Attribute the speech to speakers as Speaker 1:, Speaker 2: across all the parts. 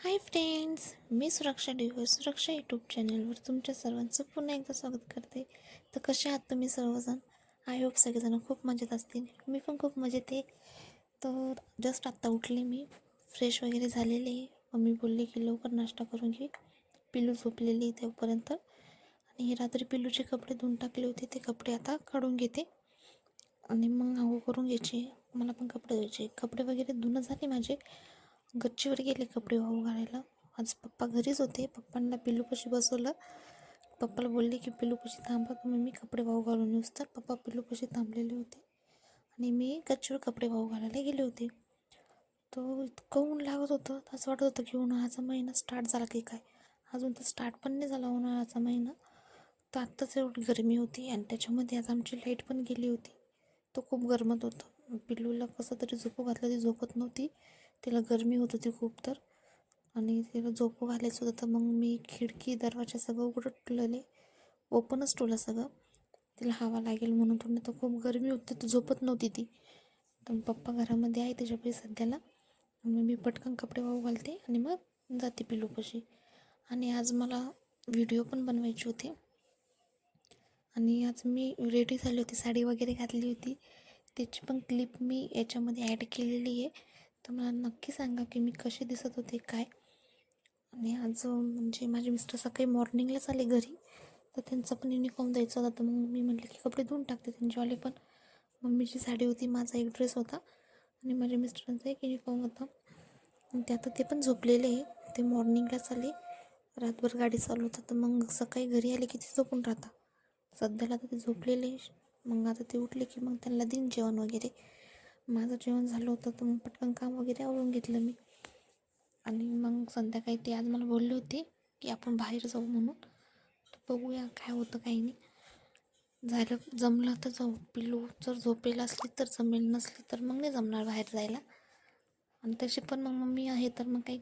Speaker 1: Hi friends मी सुरक्षा डिवो सुरक्षा YouTube चॅनलवर तुमच्या सर्वांचं पुन्हा एकदा स्वागत करते. तर कसे आहात तुम्ही सर्वजण? आय होप सगळेजण खूप मजेत असतील. मी पण खूप मजेत आहे. तर जस्ट आत्ता उठले मी. फ्रेश वगैरे झालेले मम्मी बोलली की लवकर नाश्ता करून घे. पिल्लू झोपलेली तेव्हापर्यंत आणि हे रात्री पिलूचे कपडे धुवून टाकले होते. ते कपडे आता काढून घेते. आणि मग आंघोळ करून घ्यायची. मला पण कपडे द्यायचे कपडे वगैरे धुणं झाले माझे. गच्चीवर गेले कपडे वाहू घालायला. आज पप्पा घरीच होते. पप्पांना पिल्लूपाशी बसवलं. पप्पाला बोलले की पिल्लूपाशी थांबा तुम्ही. मी कपडे वाहू घालून येऊस. तर पप्पा पिल्लूपाशी थांबलेले होते. आणि मी गच्चीवर कपडे वाहू घालायला गेले होते. तो इतकं ऊन लागत होतं. तर असं वाटत होतं की उन्हाळ्याचा महिना स्टार्ट झाला की काय? अजून तर स्टार्ट पण नाही झाला उन्हाळ्याचा महिना. तर आत्ताच एवढी गरमी होती आणि त्याच्यामध्ये आज आमची लाइट पण गेली होती. तो खूप गरमत होतं. पिल्लूला कसं तरी झोपू घातलं. ती झोपत नव्हती. तिला गरमी होत होती खूप तर. आणि तिला झोपू घालायचं होतं तर मग मी खिडकी दरवाजा सगळं उघडं ठेवलेले ओपनच ठेवलं सगळं. तिला हवा लागेल म्हणून तो तर खूप गरमी होती तर झोपत नव्हती ती. तर पप्पा घरामध्ये आहे त्याच्यापैकी सध्याला. मग मी पटकन कपडे वाहू घालते आणि मग जाते पिलूपाशी. आणि आज मला व्हिडिओ पण बनवायचे होते. आणि आज मी रेडी झाली होती साडी वगैरे घातली होती. त्याची पण क्लिप मी याच्यामध्ये ॲड केलेली आहे. तर मला नक्की सांगा की मी कशी दिसत होते काय? आणि आज म्हणजे माझे मिस्टर सकाळी मॉर्निंगलाच आले घरी. तर त्यांचा पण युनिफॉर्म द्यायचा होता. तर मग मी म्हटलं की कपडे धुवून टाकते त्यांच्यावाले पण. मम्मीची साडी होती माझा एक ड्रेस होता. आणि माझ्या मिस्टरांचा एक युनिफॉर्म होता. आणि ते आता ते पण झोपलेले आहे. ते मॉर्निंगलाच आले. रातभर गाडी चालू होता. तर मग सकाळी घरी आले की ते झोपून राहतात. सध्याला तर ते झोपलेले मग आता ते उठले की मग त्यांना देईन जेवण वगैरे. माझं जेवण झालं होतं तर मग पटकन काम वगैरे आवरून घेतलं मी. आणि मग संध्याकाळी ते आज मला बोलले होते की आपण बाहेर जाऊ म्हणून. तर बघूया काय होतं काही नाही. झालं जमलं तर जाऊ. पिल्लू जर झोपेल असली तर जमेल नसली तर मग नाही जमणार बाहेर जायला. आणि तशी पण मग मम्मी आहे तर मग काही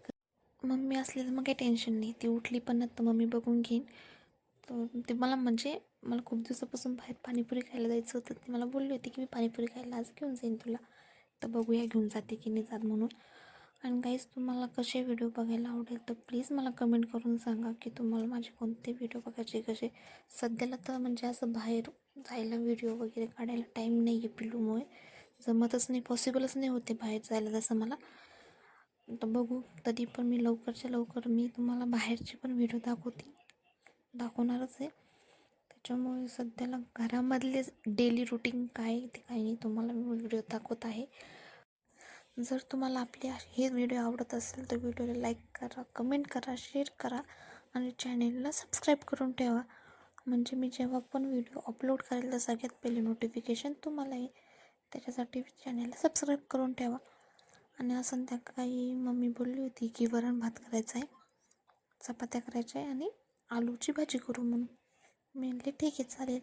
Speaker 1: मम्मी असली तर मग काही टेन्शन नाही. ती उठली पण आता तर मम्मी बघून घेईन. तर ते मला म्हणजे मला खूप दिवसापासून बाहेर पाणीपुरी खायला जायचं होतं. ती मला बोलली होती की मी पाणीपुरी खायला आज घेऊन जाईन तुला. तर बघूया घेऊन जाते की नाही जात म्हणून. आणि काहीच तुम्हाला कसे व्हिडिओ बघायला आवडेल तर प्लीज मला कमेंट करून सांगा की तुम्हाला माझे कोणते व्हिडिओ बघायचे कसे. सध्याला तर म्हणजे असं बाहेर जायला व्हिडिओ वगैरे काढायला टाईम नाही आहे पिल्लूमुळे जमतच नाही पॉसिबलच नाही होते बाहेर जायला जसं मला. तर बघू तरी पण मी लवकरच्या लवकर मी तुम्हाला बाहेरचे पण व्हिडिओ दाखवते. दाखवणारच आहे. त्याच्यामुळे सध्याला घरामधले डेली रुटीन काय ते काही नाही तुम्हाला मी व्हिडिओ दाखवत आहे. जर तुम्हाला आपले हे व्हिडिओ आवडत असेल तर व्हिडिओला लाईक करा कमेंट करा शेअर करा आणि चॅनेलला सबस्क्राईब करून ठेवा. म्हणजे मी जेव्हा पण व्हिडिओ अपलोड करेल तर सगळ्यात पहिले नोटिफिकेशन तुम्हाला येईल. त्याच्यासाठी चॅनेलला सबस्क्राईब करून ठेवा. आणि आज संध्याकाळी मम्मी बोलली होती की वरण भात करायचा आहे चपात्या करायच्या आहे आणि आलूची भाजी करू म्हणून. मी ठीक आहे चालेल.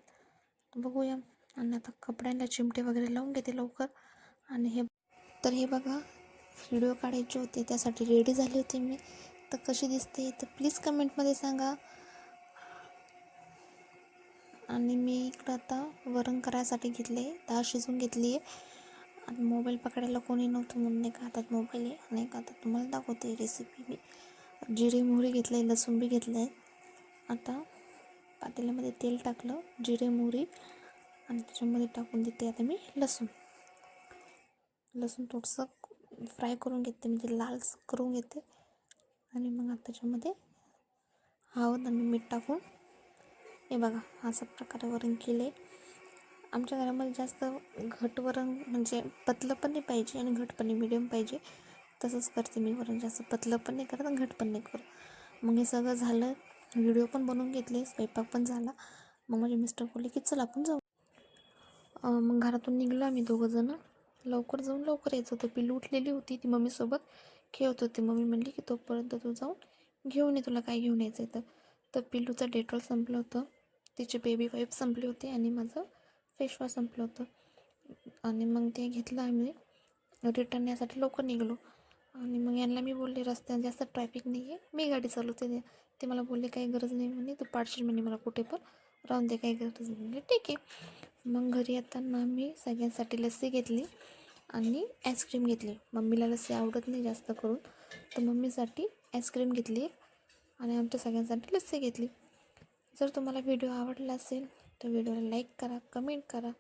Speaker 1: बघूया. आणि आता कपड्यांना चिमटे वगैरे लावून घेते लवकर. आणि हे तर हे बघा व्हिडिओ काढायचे होते त्यासाठी रेडी झाली होती मी. तर कशी दिसते तर प्लीज कमेंटमध्ये सांगा. आणि मी इकडं आता वरण करायसाठी घेतले डाळ शिजून घेतली आहे. आणि मोबाईल पकडायला कोणी नव्हतं म्हणून एका हातात मोबाईल आहे आणि एका हातात तुम्हाला दाखवते रेसिपी मी. जिरे मोहरी घेतले लसूण बी घेतलं आहे आता पातेल्यामध्ये तेल टाकलं जिरे मोहरी आणि त्याच्यामध्ये टाकून देते आता मी लसूण. लसूण थोडंसं फ्राय करून घेते म्हणजे लाल करून घेते. आणि मग आता त्याच्यामध्ये हळद आणि मीठ टाकून हे बघा असं प्रकारे वरण केले आमच्या घरामध्ये जास्त घट वरण म्हणजे पतलं पण नाही पाहिजे आणि घट पण नाही मिडियम पाहिजे. तसंच करते मी वरण जास्त पतलं पण नाही करत आणि घट पण नाही करत. मग हे सगळं झालं व्हिडिओ पण बनवून घेतले स्वयंपाक पण झाला. मग माझे मिस्टर बोलले की चल आपण जाऊ. मग घरातून निघलो आम्ही दोघंजणं लवकर जाऊन लवकर यायचं. होतं पिल्लू उठलेली होती ती मम्मीसोबत. खेळत होती. मम्मी म्हणली की तोपर्यंत तू जाऊन घेऊन ये. तुला काय घेऊन यायचं आहे तर. तर पिल्लूचं डेटॉल संपलं होतं. तिचे बेबी वाईप संपले होते आणि माझं फेशवॉश संपलं होतं. आणि मग ते घेतलं आम्ही. रिटर्न यासाठी लवकर निघलो. आणि मग यांना मी बोलले रस्त्यात जास्त ट्रॅफिक नाही आहे मी गाडी चालवते. ते मला बोलले काही गरज नाही म्हणे तू पाडशील म्हणे मला कुठे पण. राहून दे काही गरज नाही म्हणजे ठीक आहे. मग घरी येताना मी सगळ्यांसाठी लस्सी घेतली आणि आईस्क्रीम घेतली. मम्मीला लस्सी आवडत नाही जास्त करून. तर मम्मीसाठी आईस्क्रीम घेतली आणि आमच्या सगळ्यांसाठी लस्सी घेतली. जर तुम्हाला व्हिडिओ आवडला असेल तर व्हिडिओला लाईक करा कमेंट करा.